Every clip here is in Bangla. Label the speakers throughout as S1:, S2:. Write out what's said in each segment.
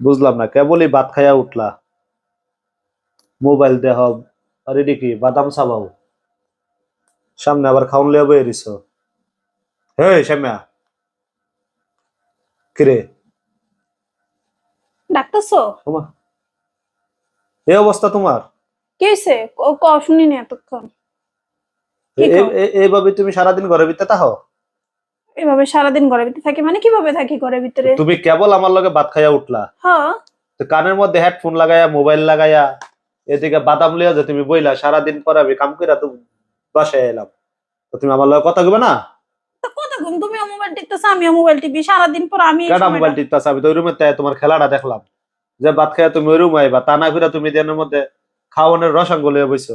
S1: বুঝলাম না কেবলই ভাত খাইয়া উঠলা। মোবাইল দেহ আর এটি কি? বাদাম চাবাও সামনে আবার লিয়া বয়ে দিছ? হে শ্যামিয়া কিরে?
S2: ডাকতেছো?
S1: তোমার এই অবস্থা তোমার?
S2: কি হয়েছে ক শুনিনি এতক্ষণ।
S1: এইভাবে তুমি সারাদিন ঘরের ভিতরে থাকো?
S2: এভাবে সারাদিন ঘরের ভিতরে থাকি মানে কীভাবে থাকি ঘরের ভিতরে?
S1: তুমি কেবল আমার লগে ভাত খাইয়া উঠলা।
S2: হ্যাঁ।
S1: তো কানের মধ্যে হেডফোন লাগাইয়া মোবাইল লাগাইয়া এদিকে বাদাম লিয়া যে তুমি বইলা সারাদিন পর আমি কাম কইরা তো বাসায় এলাম। তো তুমি আমার লগে কথা কইবে না?
S2: তো কথা ঘুম তুমিও মোবাইল টিপতেছো আমিও মোবাইল টিপি সারাদিন পর আমি
S1: কেডা
S2: সময়টা-
S1: মোবাইল টিপতাছ? আমি তো ওই রুমে তোমার খেলাটা দেখলাম। যে ভাত খাইয়া তুমি ওই রুমে আইবা তা না কইরা তুমি দিনের মধ্যে খাওয়ানোর রসাঙ্গ লিয়ে বইছো।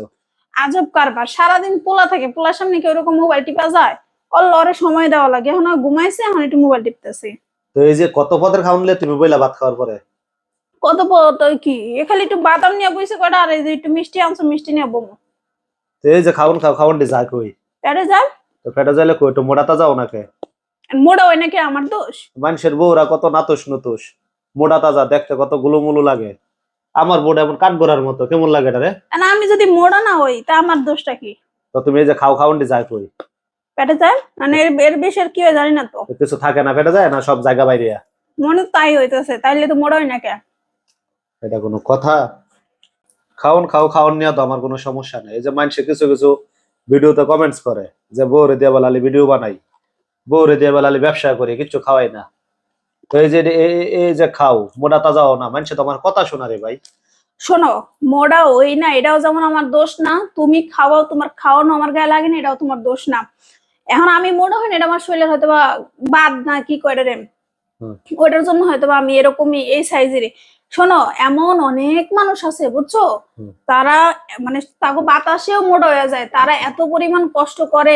S2: আজব কারবার সারাদিন পোলা থাকে পোলার সামনে কি ওরকম মোবাইল টিপা যায়? অল্লরে সময় দেওয়া লাগে। এখন ঘুমাইছে এখন একটু মোবাইল টিপতেছি।
S1: তো এই যে কত পদের খাওয়ান লিয়ে তুমি বইলা ভাত খাওয়ার পরে?
S2: কত পত কি? এ খালি একটু বাদাম নিয়ে বইছে কটা আর এই যে একটু মিষ্টি আনছো মিষ্টি নিয়ে বমো।
S1: তো এই যে খাওয়ান খাও খাওয়ান যা কই।
S2: পেটে যাও।
S1: তো ফেটে যাইলে কই তো মোড়াতা যাও নাকে?
S2: মোড়া হয় নাকি আমার দোষ?
S1: মানুষের বউরা কত নাতুস নতুস মোটা তাজা দেখতে কত গুলুমুলু লাগে। আমার বউটা এমন কাঠগোড়ার মতো কেমন লাগে এটা রে?
S2: আমি যদি মোড়া না হই তা আমার দোষটা কি?
S1: তো তুমি এই যে খাও খাওয়ান্ডি যায় কই।
S2: পেটে যায়? মানে এর বেশি আর কি হয় জানি না তো।
S1: কিছু থাকে না ফেটে যায় না? সব জায়গা বাইরে
S2: মনে তাই হইতেছে তাইলে তো হয় না কে?
S1: এটা কোনো কথা? খাওন খাও খাওন নিয়ে তো আমার কোনো সমস্যা নেই। এই যে মানুষে কিছু কিছু ভিডিওতে কমেন্টস করে যে বউরে দিয়ে বেলালি ভিডিও বানাই। বউরে দিয়ে বেলালি ব্যবসা করি কিচ্ছু খাওয়াই না। তো এই যে এই- যে খাও মোটা তাজাও না। মানুষে তো আমার কথা শোনা রে ভাই।
S2: শোনো মোড়া ওই না এটাও যেমন আমার দোষ না তুমি খাওয়াও তোমার খাওয়ানো আমার গায়ে লাগে না এটাও তোমার দোষ না। এখন আমি মোড়া হই না এটা আমার শরীরের হয়তো বা বাদ না কি করে রে। ওটার জন্য হয়তো বা আমি এরকমই এই সাইজেরই শোনো এমন অনেক মানুষ আছে বুঝছ? তারা মানে তাকে বাতাসেও মোটা হয়ে যায়। তারা এত পরিমাণ কষ্ট করে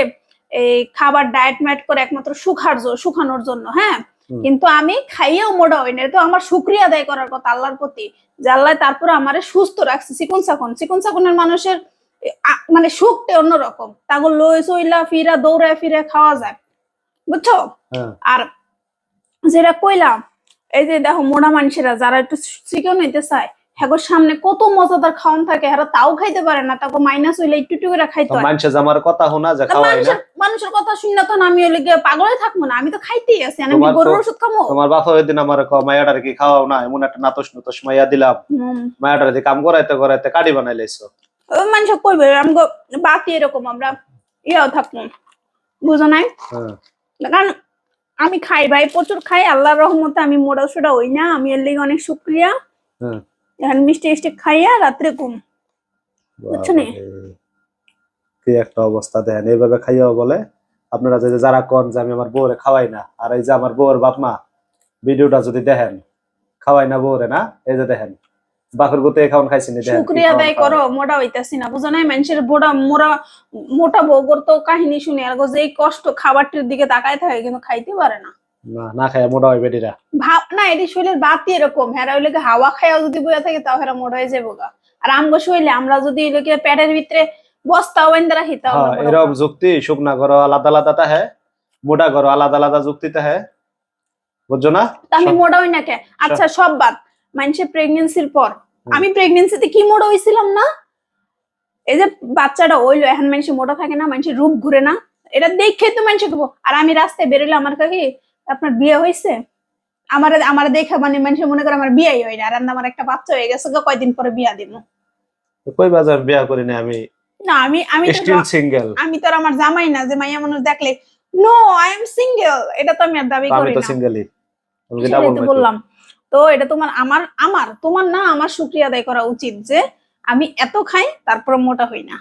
S2: এই খাবার ডায়েট ম্যাট করে একমাত্র সুখার জ- শুকানোর জন্য হ্যাঁ? কিন্তু আমি খাইয়েও মোটা হই না। তো আমার শুক্রিয়া আদায় করার কথা আল্লাহর প্রতি। যে আল্লাহ তারপরে আমারে সুস্থ রাখছে। চিকন চাকন চিকন চাকনের মানুষের মানে সুখটা অন্যরকম। তাগো লই ফিরা দৌড়ায় ফিরে খাওয়া যায়। বুঝছ?
S1: হ্যাঁ।
S2: আর যেটা কইলাম এই যে দেখো মোড়া মানুষেরা যারা একটু চিকন হইতে চায় হ্যাগোর সামনে কত মজাদার খাওয়ান থাকে তাও খাইতে পারে না। তাকে মাইনাস হইলে একটু একটু করে খাইতে
S1: তো
S2: হয়।
S1: মানুষে আমার কথা শোনা যে খাওয়াই না।
S2: মানুষের মানুষের কথা শুনে তো আমি ওই লিগে পাগলে থাকব না। আমি তো খাইতেই আছি আমি গরুর ওষুধ খামো।
S1: তোমার বাপা ওই দিন আমার মায়াটার কি খাওয়াও না? এমন একটা নাতস নতস মাইয়া দিলাম। মায়াটার দিয়ে কাম করাইতে করাইতে কাটি বানাই লাইছো।
S2: ওই মানুষ কইবে আমি বাতি এরকম আমরা ইয়াও থাকব বুঝো নাই?
S1: হ্যাঁ।
S2: কারণ আমি খাই ভাই প্রচুর খাই আল্লাহর রহমতে আমি মোড়া সোড়া হই না আমি এর লিগে অনেক শুক্রিয়া।
S1: হ্যাঁ।
S2: এখন মিষ্টি মিষ্টি খাইয়া রাত্রে ঘুম বুঝছ নি?
S1: কি একটা অবস্থা দেখেন এইভাবে খাইয়াও বলে আপনারা যদি যারা কন যে আমি আমার বউরে খাওয়াই না আর এই যে আমার বউর বাপ মা ভিডিওটা যদি দেখেন খাওয়াই না বউরে না এই যে দেখেন বাপের গুতে খাওয়ান খাইছি নি কি
S2: আদায় করো মোটা হইতাছি না বুঝো নাই? মানুষের মোটা মোটা মোটা বউগর তো কাহিনী শুনে আর গো যেই কষ্ট খাবারটির দিকে তাকায় থাকে কিন্তু খাইতে পারে না।
S1: না না খাইয়া মোটা হয় বেটিরা
S2: ভাব না এটি শরীরের বাতি এরকম। হেরা হইলে হাওয়া খাইয়াও যদি বইয়া থাকে তাও হেরা মোটা হয়ে যাব গা। আর আমগো শরীরে আমরা যদি এগুলো পেটের ভিতরে বস্তাও বাইন্দা রাখি তাও
S1: হ্যাঁ এরকম যুক্তি শুকনা করো আলাদা আলাদা তা হ্যাঁ মোটা করো আলাদা আলাদা যুক্তিতে হ্যাঁ। বুঝছ না?
S2: তা আমি মোটা হই না কে? আচ্ছা সব বাদ। মানুষের প্রেগনেন্সির পর। আমি প্রেগনেন্সিতে কি মোড় হইছিলাম না? এই যে বাচ্চাটা হইল এখন মানুষ মোটা থাকে না মানুষের রূপ ঘুরে না। এটা দেখে তো মানুষ দেবো আর আমি রাস্তায় বেরোলে আমার কাছে আপনার বিয়ে হয়েছে আমার আমার দেখে মানে মানুষ মনে করে আমার বিয়ে হয় না। আর আমার একটা বাচ্চা হয়ে গেছে কয়দিন পরে বিয়া দিব
S1: কই বাজার বিয়া করি না আমি?
S2: না আমি আমি তো
S1: স্টিল সিঙ্গেল
S2: আমি তো আর আমার জামাই না যে মাইয়া মানুষ দেখলে নো আই এম সিঙ্গেল এটা তো আমি আর দাবি করি না।
S1: আমি
S2: তো বললাম। তো এটা তোমার আমার আমার, তোমার না আমার শুক্রিয়া আদায় করা উচিত যে আমি এত খাই তারপর মোটা হই না।